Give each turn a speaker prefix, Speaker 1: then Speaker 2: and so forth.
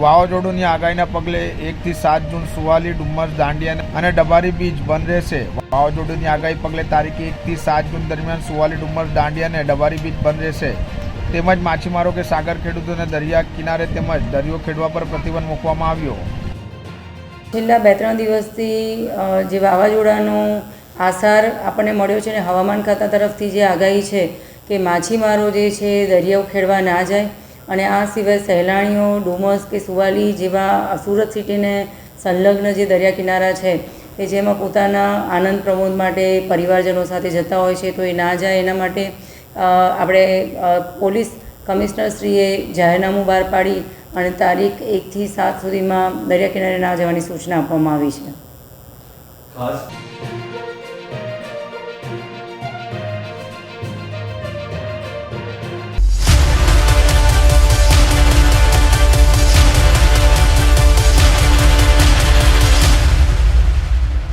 Speaker 1: વાવાઝોડુંની આગાહીના પગલે એકથી સાત જૂન સુવાલી, ડુમ્મસ, દાંડિયા અને ડબારી બીચ બંધ રહેશે. વાવાઝોડુંની આગાહી પગલે તારીખ એકથી સાત જૂન દરમિયાન સુવાલી, ડુમ્મસ, દાંડિયા અને ડબારી બીચ બંધ રહેશે. તેમજ માછીમારો કે સાગર ખેડૂતોને દરિયા કિનારે તેમજ દરિયો ખેડવા પર પ્રતિબંધ મૂકવામાં આવ્યો.
Speaker 2: છેલ્લા બે ત્રણ દિવસથી જે વાવાઝોડાનો આસાર આપણને મળ્યો છે ને હવામાન ખાતા તરફથી જે આગાહી છે કે માછીમારો જે છે દરિયો ખેડવા ના જાય અને આ સિવાય સહેલાણીઓ, ડુમસ કે સુવાલી જેવા સુરત સિટીને સંલગ્ન જે દરિયા કિનારા છે, કે જેમાં પોતાના આનંદ પ્રમોદ માટે પરિવારજનો સાથે જતા હોય છે, તો એ ના જાય એના માટે આપણે પોલીસ કમિશનરશ્રીએ જાહેરનામું બહાર પાડી અને તારીખ એકથી સાત સુધીમાં દરિયા કિનારે ના જવાની સૂચના આપવામાં આવી છે.